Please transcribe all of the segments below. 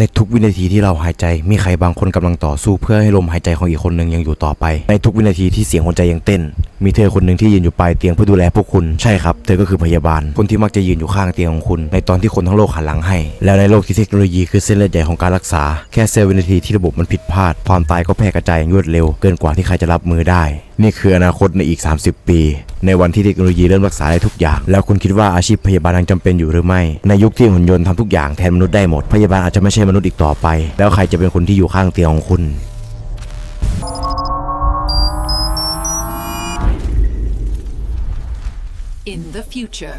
ในทุกวินาทีที่เราหายใจ มีใครบางคนกำลังต่อสู้เพื่อให้ลมหายใจของอีกคนหนึ่งยังอยู่ต่อไป ในทุกวินาทีที่เสียงหัวใจยังเต้น มีเธอคนหนึ่งที่ยืนอยู่ปลายเตียงเพื่อดูแลพวกคุณ ใช่ครับ เธอก็คือพยาบาล คนที่มักจะยืนอยู่ข้างเตียงของคุณ ในตอนที่คนทั้งโลกหันหลังให้ แล้วในโลกที่เทคโนโลยีคือเส้นเลือดใหญ่ของการรักษา แค่เซลล์วินาทีที่ระบบมันผิดพลาด ความตายก็แพร่กระจายอย่างรวดเร็ว เกินกว่าที่ใครจะรับมือได้ นี่คืออนาคตในอีก 30 ปี ในวันที่เทคโนโลยีเริ่มรักษาได้ทุกอย่าง แล้วคุณคิดว่าอาชีพพยาบาลยังจำเป็นอยู่หรือไม่ ในยุคที่หุ่นยนต์ทำทุกอย่างแทนมนุษย์ได้หมด พยาบาลอาจจะไม่ใช่มนุษย์อีกต่อไป แล้วใครจะเป็นคนที่อยู่ข้างเตียงของคุณ in the future.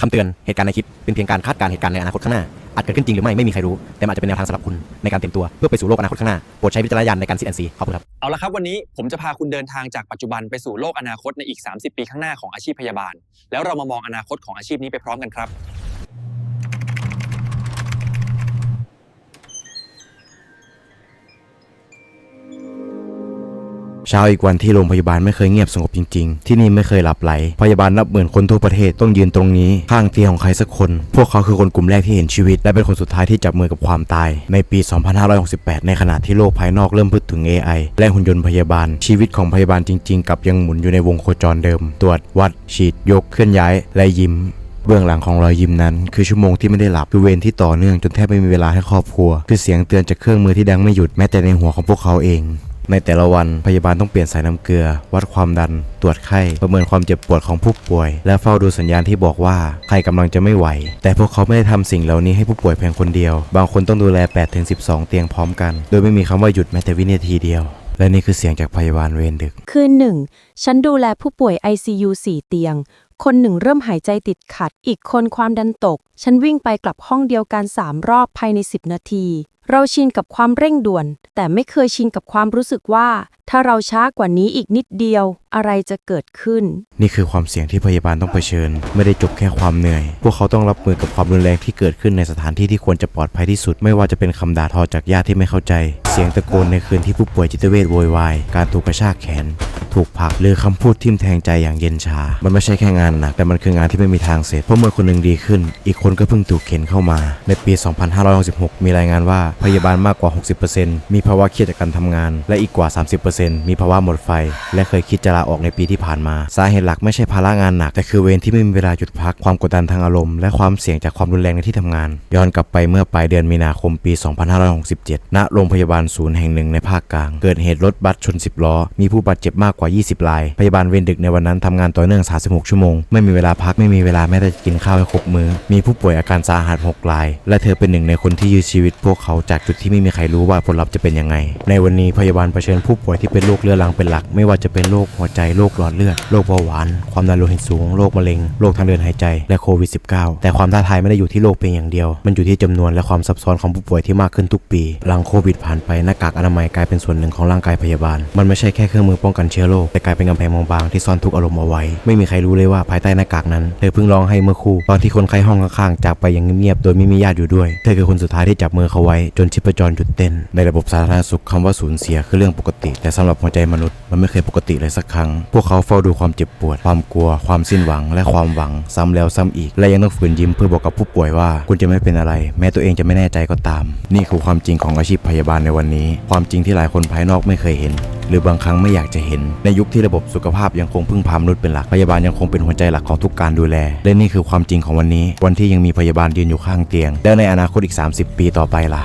คำเตือน เหตุการณ์ในคลิปเป็นเพียงการคาดการณ์เหตุการณ์ในอนาคตข้างหน้า อาจเกิดขึ้นจริงหรือไม่ไม่มีใครรู้ แต่มันอาจจะเป็นแนวทางสำหรับคุณในการเตรียมตัวเพื่อไปสู่โลกอนาคตข้างหน้า โปรดใช้วิจารณญาณในการซีแอนซีขอบคุณครับ เอาละครับวันนี้ผมจะพาคุณเดินทางจากปัจจุบันไปสู่โลกอนาคตในอีก 30 ปีข้างหน้าของอาชีพพยาบาล แล้วเรามามองอนาคตของอาชีพนี้ไปพร้อมกันครับ เช้าอีกวันที่โรงพยาบาลไม่เคยเงียบสงบจริงๆ ที่นี่ไม่เคยหลับไหล พยาบาลนับหมื่นคนทั่วประเทศต้องยืนตรงนี้ ข้างเตียงของใครสักคน พวกเขาคือคนกลุ่มแรกที่เห็นชีวิต และเป็นคนสุดท้ายที่จับมือกับความตาย ในปี 2568 ในขณะที่โลกภายนอกเริ่มพูดถึง AI และหุ่นยนต์พยาบาล ชีวิตของพยาบาลจริง ๆ กับยังหมุนอยู่ในวงโคจรเดิม ตรวจวัด ฉีดยกเคลื่อนย้าย และยิ้มเบื้องหลังของรอยยิ้มนั้น คือชั่วโมงที่ไม่ได้หลับคือเวรที่ต่อเนื่องจนแทบไม่มีเวลาให้ครอบครัว คือเสียงเตือนจากเครื่องมือที่ดังไม่หยุดแม้แต่ในหัวของพวกเขาเอง ในแต่ละวันพยาบาลต้องเปลี่ยนสายน้ำเกลือ วัดความดัน ตรวจไข้ ประเมินความเจ็บปวดของผู้ป่วย และเฝ้าดูสัญญาณที่บอกว่าใครกำลังจะไม่ไหว แต่พวกเขาไม่ได้ทำสิ่งเหล่านี้ให้ผู้ป่วยเพียงคนเดียว บางคนต้องดูแล 8-12 เตียงพร้อมกัน โดยไม่มีคำว่าหยุดแม้แต่วินาทีเดียว และนี่คือเสียงจากพยาบาลเวรดึก คืนหนึ่งฉันดูแลผู้ป่วย ICU 4 เตียง คนหนึ่งเริ่มหายใจติดขัด อีกคนความดันตก ฉันวิ่งไปกลับห้องเดียวกัน3รอบภายใน 10 นาที เราชินกับความเร่งด่วน แต่ไม่เคยชินกับความรู้สึกว่า ถ้าเราช้ากว่านี้อีกนิดเดียว อะไรจะเกิดขึ้น นี่คือความเสี่ยงที่พยาบาลต้องเผชิญ ไม่ได้จบแค่ความเหนื่อย พวกเขาต้องรับมือกับความรุนแรงที่เกิดขึ้นในสถานที่ที่ควรจะปลอดภัยที่สุด ไม่ว่าจะเป็นคำด่าทอจากญาติที่ไม่เข้าใจ เสียงตะโกนในคืนที่ผู้ป่วยจิตเวชโวยวายการถูกกระชากแขน ถูกผลักหรือคำพูดทิ่มแทงใจอย่างเย็นชา มันไม่ใช่แค่งานหนักแต่มันคืองานที่ไม่มีทางเสร็จเพราะเมื่อคนหนึ่งดีขึ้น อีกคนก็เพิ่งถูกเข็นเข้ามา ในปี 2566 มีรายงานว่าพยาบาลมากกว่า 60%มีภาวะเครียดจากการทำงาน และอีกกว่า 30%มีภาวะหมดไฟ และเคยคิดจะลาออกในปีที่ผ่านมา สาเหตุหลักไม่ใช่ภาระงานหนัก แต่คือเวรที่ไม่มีเวลาหยุดพักความกดดันทางอารมณ์และความเสี่ยงจากความรุนแรงในที่ทำงาน ย้อนกลับไปเมื่อปลายเดือนมีนาคมปี 2567 ณ โรงพยาบาลศูนย์แห่งหนึ่งในภาคกลาง เกิดเหตุรถบัสชน 10 ล้อ มีผู้บาดเจ็บมากกว่า 20 ราย พยาบาลเวรดึกในวันนั้นทำงานต่อเนื่อง 36 ชั่วโมง ไม่มีเวลาพัก ไม่มีเวลาแม้แต่จะกินข้าวให้ครบมือ้อ มีผู้ป่วยอาการสาหัส 6 ราย และเธอเป็นหนึ่งในคนที่ยื้อชีวิตพวกเขาจากจุดที่ไม่มีใครรู้ว่าผลลัพธ์จะเป็นยังไง ในวันนี้พยาบาลเผชิญผู้ป่วยที่เป็นโรคเรื้อรังเป็นหลัก ไม่ว่าจะเป็นโรคหัวใจโรคหลอดเลือดโรคเบาหวาน ความดันโลหิตสูงโรคมะเร็งโรคทางเดินหายใจและโควิด -19 แต่ความท้าทายไม่ได้อยู่ที่โรคเพียงอย่างเดียว มันอยู่ที่จำนวนและความซับซ้อนของผู้ป่วยที่มากขึ้นทุกปี หลังโควิดผ่านไปหน้ากากอนามัยกลายเป็นส่วนหนึ่งของร่างกายพยาบาล มันไม่ใช่แค่เครื่องมือป้องกันเชื้อโรคแต่กลายเป็นกำแพงบางๆที่ซ่อนทุกอารมณ์เอาไว้ ไม่มีใครรู้เลยว่าภายใต้หน้ากากนั้นเธอเพิ่งร้องให้เมื่อคู่ตอนที่คนไข้ห้องข้างๆจากไปอย่างเงียบๆโดยไม่มีญาติอยู่ด้วย เธอคือคนสุดท้ายที่จับมือเขาไว้จนชีพจรหยุดเต้น ในระบบสาธารณสุขคำว่าสูญเสียคือเรื่องปกติ แต่สำหรับหัวใจมนุษย์มันไม่เคยปกติเลยสักครั้ง พวกเขาเฝ้าดูความเจ็บปวด ความกลัว ความสิ้นหวัง และความหวังซ้ำแล้วซ้ำอีก และยังต้องฝืนยิ้มเพื่อบอกกับผู้ป่วยว่า คุณจะไม่เป็นอะไร แม้ตัวเองจะไม่แน่ใจก็ตาม นี่คือความจริงของอาชีพพยาบาลในวันนี้ ความจริงที่หลายคนภายนอกไม่เคยเห็นหรือบางครั้งไม่อยากจะเห็น ในยุคที่ระบบสุขภาพยังคงพึ่งพามนุษย์เป็นหลัก พยาบาลยังคงเป็นหัวใจหลักของทุกการดูแล และนี่คือความจริงของวันนี้ วันที่ยังมีพยาบาลยืนอยู่ข้างเตียง แล้วในอนาคตอีก 30 ปีต่อไปล่ะ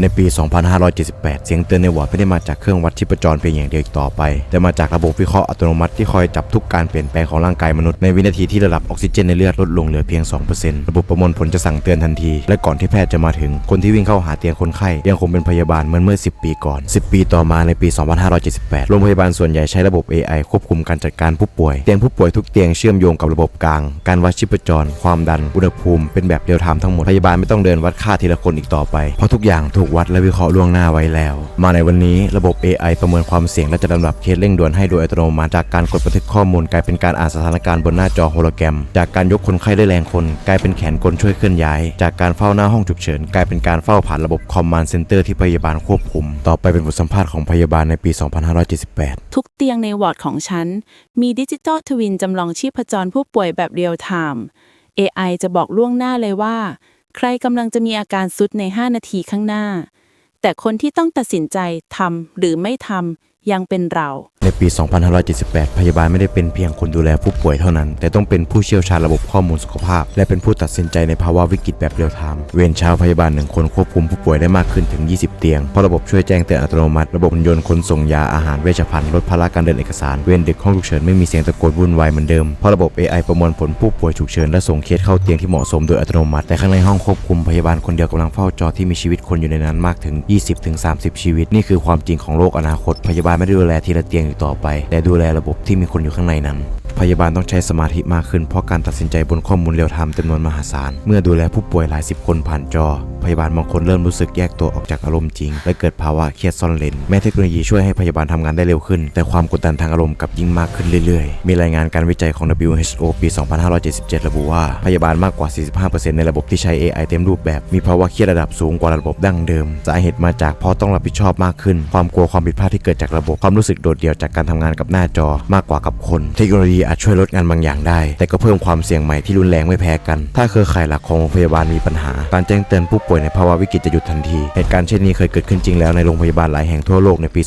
ในปี 2578 เสียงเตือนในวอร์ดไม่ได้มาจากเครื่องวัดชีพจรเพียงอย่างเดียวอีกต่อไป แต่มาจากระบบวิเคราะห์อัตโนมัติที่คอยจับทุกการเปลี่ยนแปลงของร่างกายมนุษย์ในวินาทีที่ระดับออกซิเจนในเลือดลดลงเหลือเพียง 2%ระบบประมวลผลจะสั่งเตือนทันที และก่อนที่แพทย์จะมาถึง คนที่วิ่งเข้าหาเตียงคนไข้ยังคงเป็นพยาบาลเหมือนเมื่อ 10 ปีก่อน 10 ปีต่อมาในปี 2578 โรงพยาบาลส่วนใหญ่ใช้ระบบ AI ควบคุมการจัดการผู้ป่วย เตียงผู้ป่วยทุกเตียงเชื่อมโยงกับระบบกลาง การวัดชีพจร ความดัน อุณหภูมิ เป็นแบบเรียลไทม์ทั้งหมด พยาบาลไม่ต้องเดินวัดค่าทีละคนอีกต่อไป เพราะทุกอย่างถูกกวัดและวิเคราะห์ล่วงหน้าไว้แล้ว มาในวันนี้ระบบ AI ประเมินความเสี่ยงและจะลำดับเคสเร่งด่วนให้โดยอัตโนมัติจากการกดบันทึกข้อมูลกลายเป็นการอ่านสถานการณ์บนหน้าจอโฮโลแกรม จากการยกคนไข้ด้วยแรงคน กลายเป็นแขนกลช่วยเคลื่อนย้าย จากการเฝ้าหน้าห้องฉุกเฉิน กลายเป็นการเฝ้าผ่านระบบคอมมานด์เซ็นเตอร์ที่พยาบาลควบคุม ต่อไปเป็นบทสัมภาษณ์ของพยาบาลในปี 2578 ทุกเตียงในวอร์ดของฉัน มีดิจิตอลทวินจำลองชีพจรผู้ป่วยแบบเรียลไทม์ AI จะบอกล่วงหน้าเลยว่า ใครกำลังจะมีอาการสุดใน 5 นาทีข้างหน้า แต่คนที่ต้องตัดสินใจทำหรือไม่ทำยังเป็นเรา ในปี 2578 พยาบาลไม่ได้เป็นเพียงคนดูแลผู้ป่วยเท่านั้น แต่ต้องเป็นผู้เชี่ยวชาญระบบข้อมูลสุขภาพ และเป็นผู้ตัดสินใจในภาวะวิกฤตแบบเรียลไทม์ เวรเช้าพยาบาลหนึ่งคนควบคุมผู้ป่วยได้มากขึ้นถึง 20 เตียง เพราะระบบช่วยแจ้งเตือนอัตโนมัติ ระบบยนต์ขนส่งยาอาหารเวชภัณฑ์ลดภาระการเดินเอกสาร เวรดึกห้องฉุกเฉินไม่มีเสียงตะโกนวุ่นวายเหมือนเดิม เพราะระบบ AI ประมวลผลผู้ป่วยฉุกเฉินและส่งเคสเข้าเตียงที่เหมาะสมโดยอัตโนมัติ แต่ข้างในห้องควบคุมพยาบาลคนเดียวกำลังเฝ้าจอที่มีชีวิตคนอยู่ในนั้นมากถึง 20-30 ชีวิต นี่คือความจริงของโลกอนาคต พยาบาลไม่ได้ดูแลทีละเตียงต่อไป และดูแลระบบที่มีคนอยู่ข้างในนั้น พยาบาลต้องใช้สมาธิมากขึ้นเพราะการตัดสินใจบนข้อมูลเรียลไทม์จำนวนมหาศาล เมื่อดูแลผู้ป่วยหลายสิบคนผ่านจอ พยาบาลบางคนเริ่มรู้สึกแยกตัวออกจากอารมณ์จริง และเกิดภาวะเครียดซ่อนเลน แม้เทคโนโลยีช่วยให้พยาบาลทำงานได้เร็วขึ้น แต่ความกดดันทางอารมณ์กลับยิ่งมากขึ้นเรื่อยๆ มีรายงานการวิจัยของ WHO ปี 2577 ระบุว่า พยาบาลมากกว่า 45%ในระบบที่ใช้ AI เต็มรูปแบบ มีภาวะเครียดระดับสูงกว่าระบบดั้งเดิม สาเหตุมาจากเพราะต้องรับผิดชอบมากขึ้น ความกลัวความผิดพลาดที่เกิดจากระบบ ความรู้สึกโดดเดี่ยวจากการทำงานกับหน้าจอมากกว่ากับคน เทคโนโลยีอาจช่วยลดงานบางอย่างได้ แต่ก็เพิ่มความเสี่ยงใหม่ที่รุนแรงไม่แพ้กัน ถ้าเครือข่ายหลักของโรงพยาบาลมีปัญหา การแจ้งเตือนผู้ป่วยในภาวะวิกฤตจะหยุดทันที เหตุการณ์เช่นนี้เคยเกิดขึ้นจริงแล้วในโรงพยาบาลหลายแห่งทั่วโลกในปี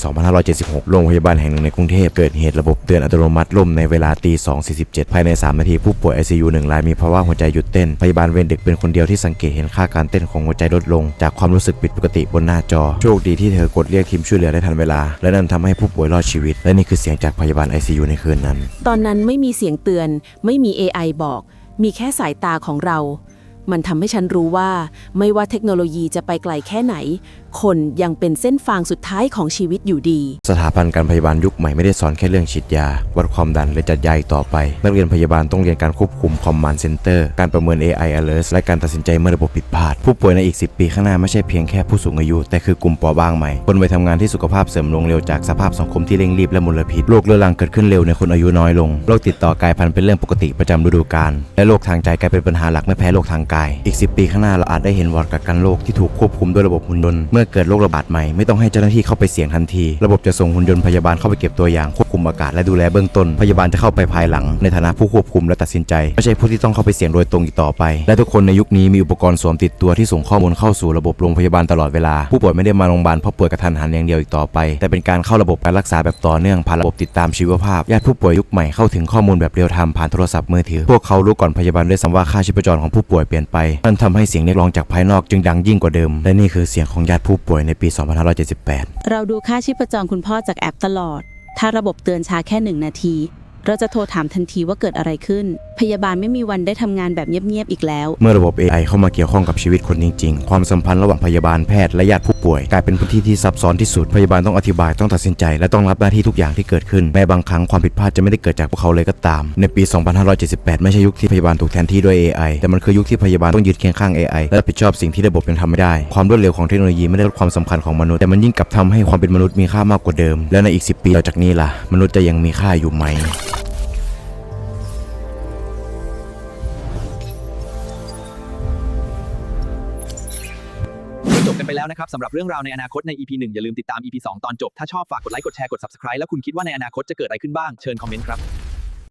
2576 โรงพยาบาลแห่งหนึ่งในกรุงเทพเกิดเหตุระบบเตือนอัตโนมัติล่มในเวลาตี2.47 ภายใน 3 นาทีผู้ป่วย ICU หนึ่งรายมีภาวะหัวใจหยุดเต้น พยาบาลเวรดึกเป็นคนเดียวที่สังเกตเห็นค่าการเต้นของหัวใจลดลง จากความรู้สึกผิดปกติบนหน้าจอ โชคดีที่เธอกดเรียกทีมช่วยเหลือได้ทันเวลา และนั่นทำให้ผู้ป่วยรอดชีวิต และนี่คือเสียงจากพยาบาล ICU ในคืนนั้น ตอนนั้นไม่มีเสียงเตือน ไม่มี AI บอก มีแค่สายตาของเรา มันทำให้ฉันรู้ว่า ไม่ว่าเทคโนโลยีจะไปไกลแค่ไหนคนยังเป็นเส้นฟางสุดท้ายของชีวิตอยู่ดี สถาบันการพยาบาลยุคใหม่ไม่ได้สอนแค่เรื่องฉีดยา วัดความดันหรือจัดยาต่อไป นักเรียนพยาบาลต้องเรียนการควบคุมคอมมานด์เซ็นเตอร์การประเมิน AI alert และการตัดสินใจเมื่อระบบผิดพลาด ผู้ป่วยในอีก 10 ปีข้างหน้าไม่ใช่เพียงแค่ผู้สูงอายุ แต่คือกลุ่มเปราะบางใหม่คนวัยทำงานที่สุขภาพเสื่อมลงเร็วจากสภาพสังคมที่เร่งรีบและมลพิษโรคเรื้อรังเกิดขึ้นเร็วในคนอายุน้อยลงโรคติดต่อกลายพันธุ์เป็นเรื่องปกติประจำฤดูกาลและโรคทางใจกลายเป็นปัญหาหลักไม่แพ้โรคทางกายอีก 10 ปีข้างหน้าเราอาจได้เห็นวอร์ดกักกันโรคที่ถูกควบคุมด้วยระบบหุ่นยนต์เมื่อเกิดโรคระบาดใหม่ไม่ต้องให้เจ้าหน้าที่เข้าไปเสี่ยงทันที ระบบจะส่งหุ่นยนต์พยาบาลเข้าไปเก็บตัวอย่างควบคุมอากาศและดูแลเบื้องต้น พยาบาลจะเข้าไปภายหลัง ในฐานะผู้ควบคุมและตัดสินใจ ไม่ใช่ผู้ที่ต้องเข้าไปเสี่ยงโดยตรงอีกต่อไป และทุกคนในยุคนี้มีอุปกรณ์สวมติดตัวที่ส่งข้อมูลเข้าสู่ระบบโรงพยาบาลตลอดเวลา ผู้ป่วยไม่ได้มาโรงพยาบาลเพราะป่วยกระทันหันอย่างเดียวอีกต่อไป แต่เป็นการเข้าระบบการรักษาแบบต่อเนื่องผ่านระบบติดตามชีวภาพญาติผู้ป่วยยุคใหม่เข้าถึงข้อมูลแบบเรียลไทม์ผ่านโทรศัพท์มือถือพวกเขารู้ก่อนพยาบาลด้วยซ้ำว่าค่าชีพจรของผู้ป่วยเปลี่ยนไปนั่นทำให้เสียงเรียกร้องจากภายนอกจึงดังยิ่งกว่าเดิม และนี่คือเสียงของญาติผู้ป่วยในปี 2578 เราดูค่าชีพจรคุณพ่อจากแอปตลอด ถ้าระบบเตือนช้าแค่หนึ่งนาที เราจะโทรถามทันทีว่าเกิดอะไรขึ้น พยาบาลไม่มีวันได้ทำงานแบบเงียบๆอีกแล้ว เมื่อระบบ AI เข้ามาเกี่ยวข้องกับชีวิตคนจริง ๆ ความสัมพันธ์ระหว่างพยาบาลแพทย์และญาติผู้ป่วย กลายเป็นพื้นที่ที่ซับซ้อนที่สุด พยาบาลต้องอธิบายต้องตัดสินใจ และต้องรับหน้าที่ทุกอย่างที่เกิดขึ้น แม้บางครั้งความผิดพลาดจะไม่ได้เกิดจากพวกเขาเลยก็ตาม ในปี 2578 ไม่ใช่ยุคที่พยาบาลถูกแทนที่ด้วย AI แต่มันคือยุคที่พยาบาลต้องยืนเคียงข้าง AI และรับผิดชอบสิ่งที่ระบบยังทำไม่ได้ ความรวดเร็วของเทคโนโลยีไม่ได้ลดความสำคัญของมนุษย์ แต่มันยิ่งกลับทำให้ความเป็นมนุษย์มีค่ามากกว่าเดิม และในอีก 10 ปีต่อจากนี้ล่ะ มนุษย์จะยังมีค่าอยู่ไหม ไปแล้วนะครับสำหรับเรื่องราวในอนาคตใน EP 1 อย่าลืมติดตาม EP 2 ตอนจบ ถ้าชอบฝากกดไลค์กดแชร์กด Subscribe แล้วคุณคิดว่าในอนาคตจะเกิดอะไรขึ้นบ้างเชิญคอมเมนต์ครับ